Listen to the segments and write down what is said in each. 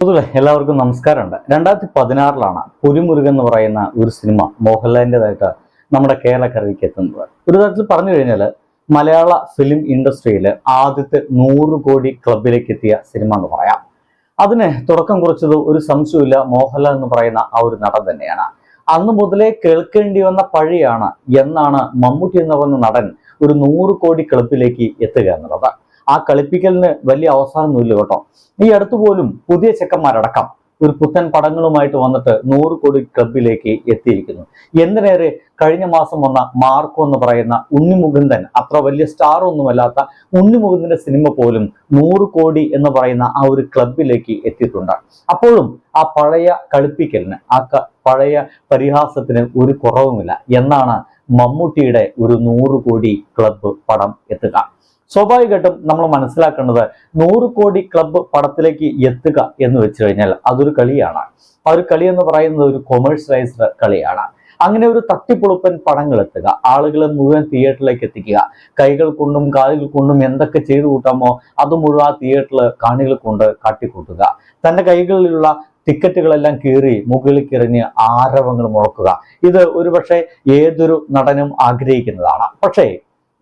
പൊതുവെ എല്ലാവർക്കും നമസ്കാരമുണ്ട്. രണ്ടായിരത്തി പതിനാറിലാണ് പുരിമുരുകൻ എന്ന് പറയുന്ന ഒരു സിനിമ മോഹൻലാലിന്റെതായിട്ട് നമ്മുടെ കേരളക്കരയ്ക്ക് എത്തുന്നത്. ഒരു തരത്തിൽ പറഞ്ഞു കഴിഞ്ഞാൽ മലയാള ഫിലിം ഇൻഡസ്ട്രിയിൽ ആദ്യത്തെ നൂറ് കോടി ക്ലബിലേക്ക് എത്തിയ സിനിമ എന്ന് പറയാം. അതിന് തുടക്കം കുറിച്ചത് ഒരു സംശയമില്ല മോഹൻലാൽ എന്ന് പറയുന്ന ആ ഒരു നടൻ തന്നെയാണ്. അന്ന് മുതലേ കേൾക്കേണ്ടി വന്ന പഴിയാണ് എന്നാണ് മമ്മൂട്ടി എന്ന് പറയുന്ന നടൻ ഒരു നൂറ് കോടി ക്ലബിലേക്ക് എത്തുക എന്നുള്ളത്. ആ കളിപ്പിക്കലിന് വലിയ അവസാനമൊന്നുമില്ല കേട്ടോ. ഈ അടുത്ത് പോലും പുതിയ ചെക്കന്മാരടക്കം ഒരു പുത്തൻ പടങ്ങളുമായിട്ട് വന്നിട്ട് നൂറ് കോടി ക്ലബിലേക്ക് എത്തിയിരിക്കുന്നു. എന്തിനേറെ കഴിഞ്ഞ മാസം വന്ന മാർക്കോ എന്ന് പറയുന്ന ഉണ്ണിമുകുന്ദൻ അത്ര വലിയ സ്റ്റാർ ഒന്നുമല്ലാത്ത ഉണ്ണിമുകുന്ദന്റെ സിനിമ പോലും നൂറ് കോടി എന്ന് പറയുന്ന ആ ഒരു ക്ലബിലേക്ക് എത്തിയിട്ടുണ്ട്. അപ്പോഴും ആ പഴയ കളിപ്പിക്കലിന് ആ പഴയ പരിഹാസത്തിന് ഒരു കുറവുമില്ല. എന്നാണ് മമ്മൂട്ടിയുടെ ഒരു നൂറ് കോടി ക്ലബ് പടം എത്തുക. സ്വാഭാവികമായിട്ടും നമ്മൾ മനസ്സിലാക്കേണ്ടത് നൂറ് കോടി ക്ലബ്ബ് പടത്തിലേക്ക് എത്തുക എന്ന് വെച്ച് കഴിഞ്ഞാൽ അതൊരു കളിയാണ്. ആ ഒരു കളി എന്ന് പറയുന്നത് ഒരു കൊമേഴ്സ്യലൈസ്ഡ് കളിയാണ്. അങ്ങനെ ഒരു തട്ടിപ്പൊളുപ്പൻ പടങ്ങൾ എത്തുക ആളുകളെ മുഴുവൻ തിയേറ്ററിലേക്ക് എത്തിക്കുക കൈകൾ കൊണ്ടും കാലുകൾ കൊണ്ടും എന്തൊക്കെ ചെയ്തു കൂട്ടാമോ അത് മുഴുവൻ ആ തിയേറ്ററിൽ കാണികൾ കൊണ്ട് കാട്ടിക്കൂട്ടുക. തന്റെ കൈകളിലുള്ള ടിക്കറ്റുകളെല്ലാം കീറി മുകളിൽ കിറഞ്ഞ് ആരവങ്ങൾ മുഴക്കുക. ഇത് ഒരുപക്ഷെ ഏതൊരു നടനും ആഗ്രഹിക്കുന്നതാണ്. പക്ഷേ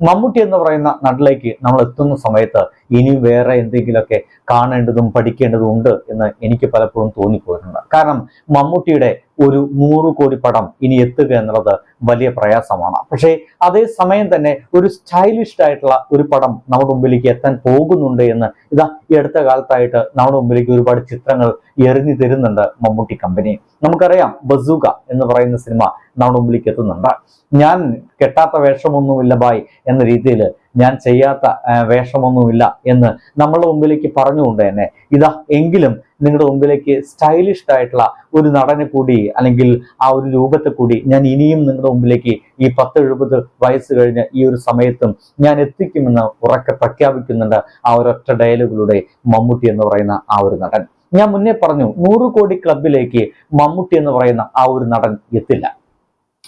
മമ്മൂട്ടി എന്ന് പറയുന്ന നടിലേക്ക് നമ്മൾ എത്തുന്ന സമയത്ത് ഇനി വേറെ എന്തെങ്കിലുമൊക്കെ കാണേണ്ടതും പഠിക്കേണ്ടതും ഉണ്ട് എന്ന് എനിക്ക് പലപ്പോഴും തോന്നിപ്പോയിട്ടുണ്ട്. കാരണം മമ്മൂട്ടിയുടെ ഒരു നൂറ് കോടി പടം ഇനി എത്തുക എന്നുള്ളത് വലിയ പ്രയാസമാണ്. പക്ഷേ അതേ സമയം തന്നെ ഒരു സ്റ്റൈലിഷ്ഡ് ആയിട്ടുള്ള ഒരു പടം നമ്മുടെ മുമ്പിലേക്ക് എത്താൻ പോകുന്നുണ്ട് എന്ന് ഇതാ ഈ അടുത്ത കാലത്തായിട്ട് നമ്മുടെ മുമ്പിലേക്ക് ഒരുപാട് ചിത്രങ്ങൾ എറിഞ്ഞു തരുന്നുണ്ട് മമ്മൂട്ടി കമ്പനി നമുക്കറിയാം ബസൂക എന്ന് പറയുന്ന സിനിമ നമ്മുടെ മുമ്പിലേക്ക് എത്തുന്നുണ്ട്. ഞാൻ കെട്ടാത്ത വേഷമൊന്നുമില്ല ബായ് എന്ന രീതിയിൽ ഞാൻ ചെയ്യാത്ത വേഷമൊന്നുമില്ല എന്ന് നമ്മളുടെ മുമ്പിലേക്ക് പറഞ്ഞുകൊണ്ട് തന്നെ ഇതാ എങ്കിലും നിങ്ങളുടെ മുമ്പിലേക്ക് സ്റ്റൈലിഷ്ഡ് ആയിട്ടുള്ള ഒരു നടനെ കൂടി അല്ലെങ്കിൽ ആ ഒരു രൂപത്തെ കൂടി ഞാൻ ഇനിയും നിങ്ങളുടെ മുമ്പിലേക്ക് ഈ പത്ത് എഴുപത് വയസ്സ് കഴിഞ്ഞ ഈ ഒരു സമയത്തും ഞാൻ എത്തിക്കുമെന്ന് ഉറക്കെ പ്രഖ്യാപിക്കുന്നുണ്ട് ആ ഒരൊറ്റ ഡയലോഗിലൂടെ മമ്മൂട്ടി എന്ന് പറയുന്ന ആ ഒരു നടൻ. ഞാൻ മുന്നേ പറഞ്ഞു നൂറ് കോടി ക്ലബിലേക്ക് മമ്മൂട്ടി എന്ന് പറയുന്ന ആ ഒരു നടൻ എത്തില്ല.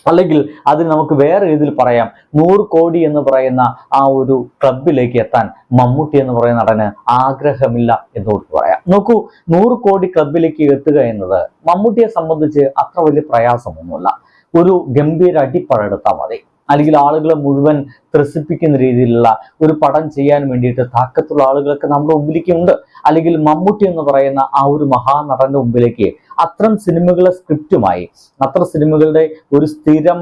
അല്ലെങ്കിൽ അതിന് നമുക്ക് വേറെ രീതിയിൽ പറയാം? നൂറ് കോടി എന്ന് പറയുന്ന ആ ഒരു ക്ലബിലേക്ക് എത്താൻ മമ്മൂട്ടി എന്ന് പറയുന്ന നടന് ആഗ്രഹമില്ല എന്നോട് പറയാം. നോക്കൂ നൂറ് കോടി ക്ലബിലേക്ക് എത്തുക എന്നത് മമ്മൂട്ടിയെ സംബന്ധിച്ച് അത്ര വലിയ പ്രയാസമൊന്നുമില്ല. ഒരു ഗംഭീര അടിപ്പഴെടുത്താൽ മതി. അല്ലെങ്കിൽ ആളുകളെ മുഴുവൻ ത്രസിപ്പിക്കുന്ന രീതിയിലുള്ള ഒരു പടം ചെയ്യാൻ വേണ്ടിയിട്ട് താക്കത്തുള്ള ആളുകളൊക്കെ നമ്മുടെ മുമ്പിലേക്ക് ഉണ്ട് അല്ലെങ്കിൽ മമ്മൂട്ടി എന്ന് പറയുന്ന ആ ഒരു മഹാനടന്റെ മുമ്പിലേക്ക് അത്തരം സിനിമകളെ സ്ക്രിപ്റ്റുമായി അത്ര സിനിമകളുടെ ഒരു സ്ഥിരം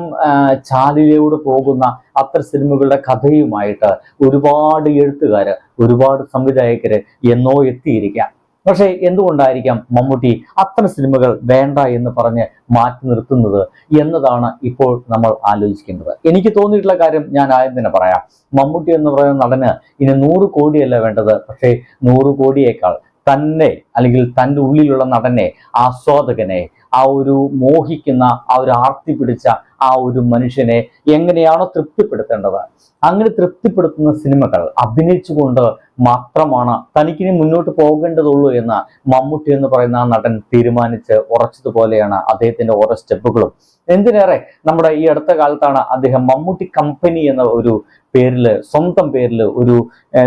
ചാലിലൂട് പോകുന്ന അത്ര സിനിമകളുടെ കഥയുമായിട്ട് ഒരുപാട് എഴുത്തുകാര് ഒരുപാട് സംവിധായകർ എന്നോ എത്തിയിരിക്കാം. പക്ഷേ എന്തുകൊണ്ടായിരിക്കാം മമ്മൂട്ടി അത്തരം സിനിമകൾ വേണ്ട എന്ന് പറഞ്ഞ് മാറ്റി നിർത്തുന്നത് എന്നതാണ് ഇപ്പോൾ നമ്മൾ ആലോചിക്കേണ്ടത്. എനിക്ക് തോന്നിയിട്ടുള്ള കാര്യം ഞാൻ ആദ്യം തന്നെ പറയാം. മമ്മൂട്ടി എന്ന് പറയുന്ന നടന് ഇനി നൂറ് കോടിയല്ല വേണ്ടത്. പക്ഷേ നൂറ് കോടിയേക്കാൾ തന്നെ അല്ലെങ്കിൽ തന്റെ ഉള്ളിലുള്ള നടനെ ആസ്വാദകനെ ആ ഒരു മോഹിക്കുന്ന ആ ഒരു ആർത്തി പിടിച്ച ആ ഒരു മനുഷ്യനെ എങ്ങനെയാണോ തൃപ്തിപ്പെടുത്തേണ്ടത്. അങ്ങനെ തൃപ്തിപ്പെടുത്തുന്ന സിനിമകൾ അഭിനയിച്ചുകൊണ്ട് മാത്രമാണ് തനിക്കിനി മുന്നോട്ട് പോകേണ്ടതുള്ളൂ എന്ന് മമ്മൂട്ടി എന്ന് പറയുന്ന ആ നടൻ തീരുമാനിച്ച് ഉറച്ചതുപോലെയാണ് അദ്ദേഹത്തിന്റെ ഓരോ സ്റ്റെപ്പുകളും. എന്തിനേറെ നമ്മുടെ ഈ അടുത്ത കാലത്താണ് അദ്ദേഹം മമ്മൂട്ടി കമ്പനി എന്ന ഒരു പേരിൽ സ്വന്തം പേരിൽ ഒരു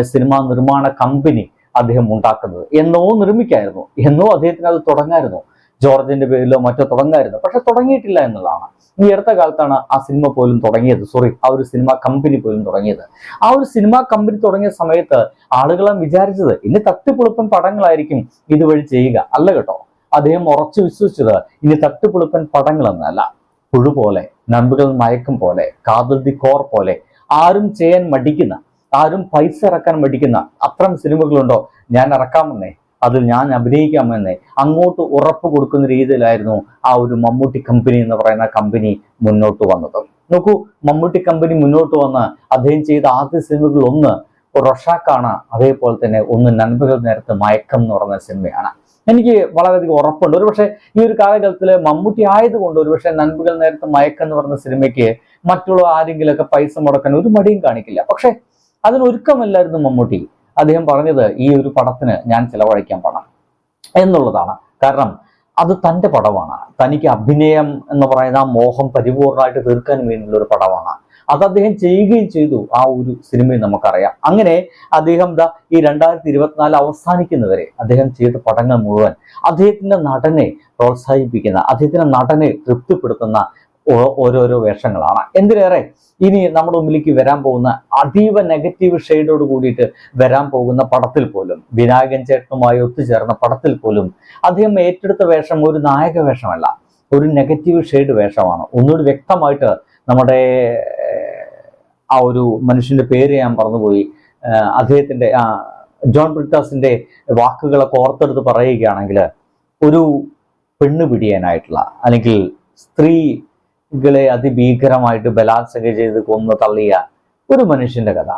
സിനിമാ നിർമ്മാണ കമ്പനി അദ്ദേഹം ഉണ്ടാക്കുന്നത്. എന്നോ നിർമ്മിക്കായിരുന്നു. എന്നോ അദ്ദേഹത്തിന് അത് തുടങ്ങായിരുന്നു. ജോർജിന്റെ പേരിലോ മറ്റോ തുടങ്ങായിരുന്നു. പക്ഷെ തുടങ്ങിയിട്ടില്ല എന്നുള്ളതാണ് ഈ അടുത്ത കാലത്താണ് ആ സിനിമ പോലും തുടങ്ങിയത്. സോറി ആ ഒരു സിനിമ കമ്പനി പോലും തുടങ്ങിയത്. ആ ഒരു സിനിമ കമ്പനി തുടങ്ങിയ സമയത്ത് ആളുകളെ വിചാരിച്ചത് ഇനി തട്ടിപ്പൊളിപ്പൻ പടങ്ങളായിരിക്കും ഇതുവഴി ചെയ്യുക. അല്ല കേട്ടോ. അദ്ദേഹം ഉറച്ചു വിശ്വസിച്ചത് ഇനി തട്ടിപ്പൊളിപ്പൻ പടങ്ങളെന്നല്ല. പുഴു പോലെ നമ്പുകൾ മയക്കം പോലെ കാതൽ ദി കോർ പോലെ ആരും ചെയ്യാൻ മടിക്കുന്ന ആരും പൈസ ഇറക്കാൻ മടിക്കുന്ന അത്തരം സിനിമകളുണ്ടോ? ഞാൻ ഇറക്കാമെന്നേ. അതിൽ ഞാൻ അഭിനയിക്കാമെന്ന് അങ്ങോട്ട് ഉറപ്പ് കൊടുക്കുന്ന രീതിയിലായിരുന്നു ആ ഒരു മമ്മൂട്ടി കമ്പനി എന്ന് പറയുന്ന കമ്പനി മുന്നോട്ട് വന്നത്. നോക്കൂ മമ്മൂട്ടി കമ്പനി മുന്നോട്ട് വന്ന് അദ്ദേഹം ചെയ്ത ആദ്യ സിനിമകളിൽ ഒന്ന് റൊഷാക്കാണ് അതേപോലെ തന്നെ ഒന്ന് നന്മകൾ നേരത്തെ മയക്കം എന്ന് പറയുന്ന സിനിമയാണ് എനിക്ക് വളരെയധികം ഉറപ്പുണ്ട്. ഒരുപക്ഷെ ഈ ഒരു കാലഘട്ടത്തിൽ മമ്മൂട്ടി ആയതുകൊണ്ട് ഒരുപക്ഷെ നന്മകൾ നേരത്തെ മയക്കം എന്ന് പറയുന്ന സിനിമയ്ക്ക് മറ്റുള്ള ആരെങ്കിലുമൊക്കെ പൈസ മുടക്കാൻ ഒരു മടിയും കാണിക്കില്ല. പക്ഷെ അതിനൊരുക്കമല്ലായിരുന്നു മമ്മൂട്ടി. അദ്ദേഹം പറഞ്ഞത് ഈ ഒരു പടത്തിന് ഞാൻ ചിലവഴിക്കാൻ പണം എന്നുള്ളതാണ്. കാരണം അത് തന്റെ പടമാണ്. തനിക്ക് അഭിനയം എന്ന് പറയുന്ന ആ മോഹം പരിപൂർണമായിട്ട് തീർക്കാൻ വേണ്ടിയുള്ള ഒരു പടമാണ്. അത് അദ്ദേഹം ചെയ്യുകയും ചെയ്തു ആ ഒരു സിനിമയിൽ നമുക്കറിയാം. അങ്ങനെ അദ്ദേഹം ദാ ഈ രണ്ടായിരത്തി ഇരുപത്തിനാല് അവസാനിക്കുന്നവരെ അദ്ദേഹം ചെയ്ത പടങ്ങൾ മുഴുവൻ അദ്ദേഹത്തിന്റെ നടനെ പ്രോത്സാഹിപ്പിക്കുന്ന അദ്ദേഹത്തിന്റെ നടനെ തൃപ്തിപ്പെടുത്തുന്ന ഓരോരോ വേഷങ്ങളാണ്. എന്തിനേറെ ഇനി നമ്മുടെ മുമ്പിലേക്ക് വരാൻ പോകുന്ന അതീവ നെഗറ്റീവ് ഷെയ്ഡോട് കൂടിയിട്ട് വരാൻ പോകുന്ന പടത്തിൽ പോലും വിനായകൻ ചേട്ടനുമായി ഒത്തുചേർന്ന പടത്തിൽ പോലും അദ്ദേഹം ഏറ്റെടുത്ത വേഷം ഒരു നായക വേഷമല്ല ഒരു നെഗറ്റീവ് ഷെയ്ഡ് വേഷമാണ്. ഒന്നുകൂടി വ്യക്തമായിട്ട് നമ്മുടെ ആ ഒരു മനുഷ്യന്റെ പേര് ഞാൻ പറഞ്ഞുപോയി അദ്ദേഹത്തിന്റെ ആ ജോൺ ബ്രിട്ടാസിന്റെ വാക്കുകളെ ഓർത്തെടുത്ത് പറയുകയാണെങ്കിൽ ഒരു പെണ്ണ് പിടിയാനായിട്ടുള്ള അല്ലെങ്കിൽ സ്ത്രീകളെ അതിഭീകരമായിട്ട് ബലാത്സംഗം ചെയ്ത് കൊന്ന് തള്ളിയ ഒരു മനുഷ്യന്റെ കഥ.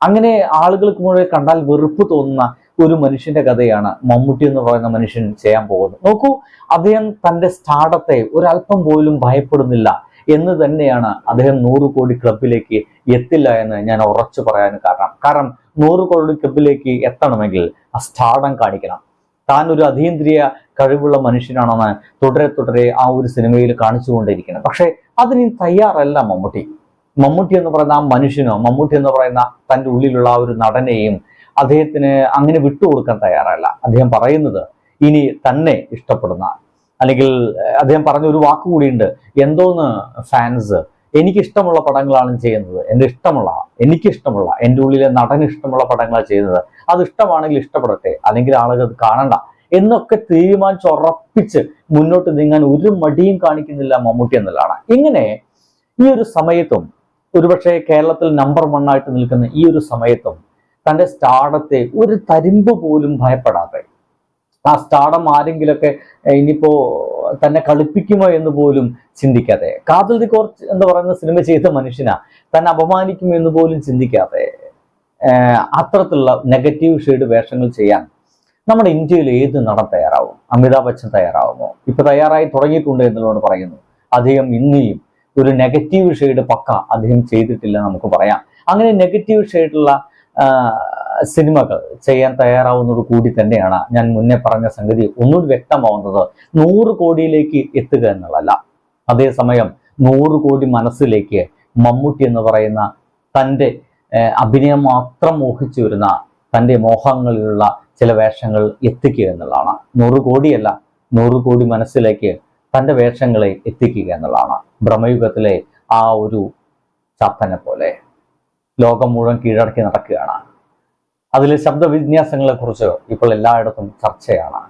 അങ്ങനെ ആളുകൾക്ക് മുഴുവൻ കണ്ടാൽ വെറുപ്പ് തോന്നുന്ന ഒരു മനുഷ്യന്റെ കഥയാണ് മമ്മൂട്ടി എന്ന് പറയുന്ന മനുഷ്യൻ ചെയ്യാൻ പോകുന്നത്. നോക്കൂ അദ്ദേഹം തന്റെ സ്റ്റാർഡത്തെ ഒരല്പം പോലും ഭയപ്പെടുന്നില്ല എന്ന് തന്നെയാണ് അദ്ദേഹം നൂറ് കോടി ക്ലബിലേക്ക് എത്തില്ല എന്ന് ഞാൻ ഉറച്ചു പറയാൻ കാരണം. കാരണം നൂറ് കോടി ക്ലബിലേക്ക് എത്തണമെങ്കിൽ ആ സ്റ്റാർഡം കാണിക്കണം. താൻ ഒരു അതീന്ദ്രിയ കഴിവുള്ള മനുഷ്യനാണെന്ന് തുടരെ തുടരെ ആ ഒരു സിനിമയിൽ കാണിച്ചുകൊണ്ടിരിക്കണം പക്ഷെ അതിന് തയ്യാറല്ല മമ്മൂട്ടി. മമ്മൂട്ടി എന്ന് പറയുന്ന ആ മനുഷ്യനോ മമ്മൂട്ടി എന്ന് പറയുന്ന തന്റെ ഉള്ളിലുള്ള ആ ഒരു നടനെയും അദ്ദേഹത്തിന് അങ്ങനെ വിട്ടുകൊടുക്കാൻ തയ്യാറല്ല. അദ്ദേഹം പറയുന്നത് ഇനി തന്നെ ഇഷ്ടപ്പെടുന്ന അല്ലെങ്കിൽ അദ്ദേഹം പറഞ്ഞ ഒരു വാക്ക് കൂടിയുണ്ട്. എന്തോന്ന് ഫാൻസ് എനിക്ക് ഇഷ്ടമുള്ള പടങ്ങളാണ് ചെയ്യുന്നത്. എന്റെ ഇഷ്ടമുള്ള എനിക്കിഷ്ടമുള്ള എന്റെ ഉള്ളിലെ നടന് ഇഷ്ടമുള്ള പടങ്ങളാണ് ചെയ്യുന്നത്. അത് ഇഷ്ടമാണെങ്കിൽ ഇഷ്ടപ്പെടട്ടെ അല്ലെങ്കിൽ ആളുകൾ അത് കാണണ്ട എന്നൊക്കെ തീരുമാനിച്ച് ഉറപ്പിച്ച് മുന്നോട്ട് നീങ്ങാൻ ഒരു മടിയും കാണിക്കുന്നില്ല മമ്മൂട്ടി എന്നുള്ളതാണ്. ഇങ്ങനെ ഈ ഒരു സമയത്തും ഒരുപക്ഷെ കേരളത്തിൽ നമ്പർ വൺ ആയിട്ട് നിൽക്കുന്ന ഈ ഒരു സമയത്തും തന്റെ സ്റ്റാഡത്തെ ഒരു തരിമ്പ് പോലും ഭയപ്പെടാതെ ആ സ്റ്റാഡം ആരെങ്കിലൊക്കെ ഇനിയിപ്പോ തന്നെ കളിപ്പിക്കുമോ എന്ന് പോലും ചിന്തിക്കാതെ. കാതൽ ദി കോർച്ച് എന്ന് പറയുന്ന സിനിമ ചെയ്ത മനുഷ്യനാ തന്നെ അപമാനിക്കുമോ എന്ന് പോലും ചിന്തിക്കാതെ അത്തരത്തിലുള്ള നെഗറ്റീവ് ഷെയ്ഡ് വേഷങ്ങൾ ചെയ്യാൻ നമ്മുടെ ഇന്ത്യയിൽ ഏത് നടൻ തയ്യാറാവും? അമിതാഭ് ബച്ചൻ തയ്യാറാവുമോ? ഇപ്പൊ തയ്യാറായി തുടങ്ങിയിട്ടുണ്ട് എന്നുള്ളതോട് പറയുന്നു. അദ്ദേഹം ഇനിയും ഒരു നെഗറ്റീവ് ഷെയ്ഡ് പക്ക അദ്ദേഹം ചെയ്തിട്ടില്ല നമുക്ക് പറയാം. അങ്ങനെ നെഗറ്റീവ് ഷെയ്ഡുള്ള സിനിമകൾ ചെയ്യാൻ തയ്യാറാവുന്നത് കൂടി തന്നെയാണ് ഞാൻ മുന്നേ പറഞ്ഞ സംഗതി ഒന്നുകൂടി വ്യക്തമാവുന്നത് നൂറ് കോടിയിലേക്ക് എത്തുക എന്നുള്ളതല്ല. അതേസമയം നൂറ് കോടി മനസ്സിലേക്ക് മമ്മൂട്ടി എന്ന് പറയുന്ന തന്റെ അഭിനയം മാത്രം മോഹിച്ചു വരുന്ന തന്റെ മോഹങ്ങളിലുള്ള ചില വേഷങ്ങൾ എത്തിക്കുക എന്നുള്ളതാണ്. നൂറ് കോടിയല്ല നൂറ് കോടി മനസ്സിലേക്ക് തന്റെ വേഷങ്ങളെ എത്തിക്കുക എന്നുള്ളതാണ്. ബ്രഹ്മയുഗത്തിലെ ആ ഒരു ചാത്തനെ പോലെ ലോകം മുഴുവൻ കീഴടക്കി നടക്കുകയാണ്. അതിലെ ശബ്ദവിന്യാസങ്ങളെ കുറിച്ച് ഇപ്പോൾ എല്ലായിടത്തും ചർച്ചയാണ്.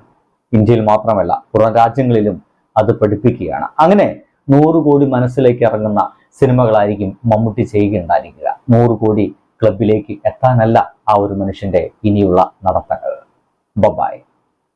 ഇന്ത്യയിൽ മാത്രമല്ല പുറം രാജ്യങ്ങളിലും അത് പഠിപ്പിക്കുകയാണ്. അങ്ങനെ നൂറ് കോടി മനസ്സിലേക്ക് ഇറങ്ങുന്ന സിനിമകളായിരിക്കും മമ്മൂട്ടി ചെയ്യുകയുണ്ടായിരിക്കുക. നൂറ് കോടി ക്ലബിലേക്ക് എത്താനല്ല ആ ഒരു മനുഷ്യന്റെ ഇനിയുള്ള നടത്തങ്ങൾ. ബബായ്